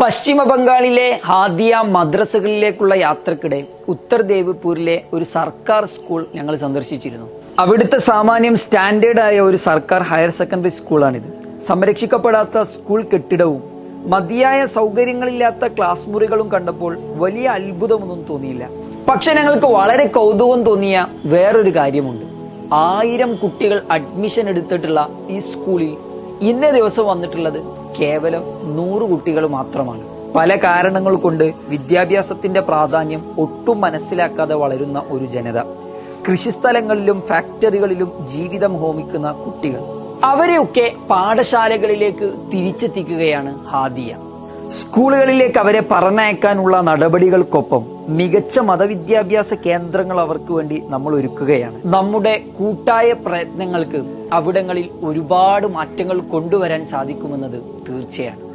പശ്ചിമ ബംഗാളിലെ ഹാദിയ മദ്രസകളിലേക്കുള്ള യാത്രക്കിടെ ഉത്തർദേവ്പൂരിലെ ഒരു സർക്കാർ സ്കൂൾ ഞങ്ങൾ സന്ദർശിച്ചിരുന്നു. അവിടുത്തെ സാമാന്യം സ്റ്റാൻഡേർഡ് ആയ ഒരു സർക്കാർ ഹയർ സെക്കൻഡറി സ്കൂളാണിത്. സംരക്ഷിക്കപ്പെടാത്ത സ്കൂൾ കെട്ടിടവും മതിയായ സൗകര്യങ്ങളില്ലാത്ത ക്ലാസ് മുറികളും കണ്ടപ്പോൾ വലിയ അത്ഭുതമൊന്നും തോന്നിയില്ല. പക്ഷെ ഞങ്ങൾക്ക് വളരെ കൗതുകം തോന്നിയ വേറൊരു കാര്യമുണ്ട്. ആയിരം കുട്ടികൾ അഡ്മിഷൻ എടുത്തിട്ടുള്ള ഈ സ്കൂളിൽ ഇന്നേ ദിവസം വന്നിട്ടുള്ളത് കേവലം നൂറ് കുട്ടികൾ മാത്രമാണ്. പല കാരണങ്ങൾ കൊണ്ട് വിദ്യാഭ്യാസത്തിന്റെ പ്രാധാന്യം ഒട്ടും മനസ്സിലാക്കാതെ വളരുന്ന ഒരു ജനത. കൃഷിസ്ഥലങ്ങളിലും ഫാക്ടറികളിലും ജീവിതം ഹോമിക്കുന്ന കുട്ടികൾ. അവരെയൊക്കെ പാഠശാലകളിലേക്ക് തിരിച്ചെത്തിക്കുകയാണ് ഹാദിയ. സ്കൂളുകളിലേക്ക് അവരെ പറഞ്ഞയക്കാനുള്ള നടപടികൾക്കൊപ്പം മികച്ച മതവിദ്യാഭ്യാസ കേന്ദ്രങ്ങൾ അവർക്ക് വേണ്ടി നമ്മൾ ഒരുക്കുകയാണ്. നമ്മുടെ കൂട്ടായ പ്രയത്നങ്ങൾക്ക് അവിടങ്ങളിൽ ഒരുപാട് മാറ്റങ്ങൾ കൊണ്ടുവരാൻ സാധിക്കുമെന്നത് തീർച്ചയാണ്.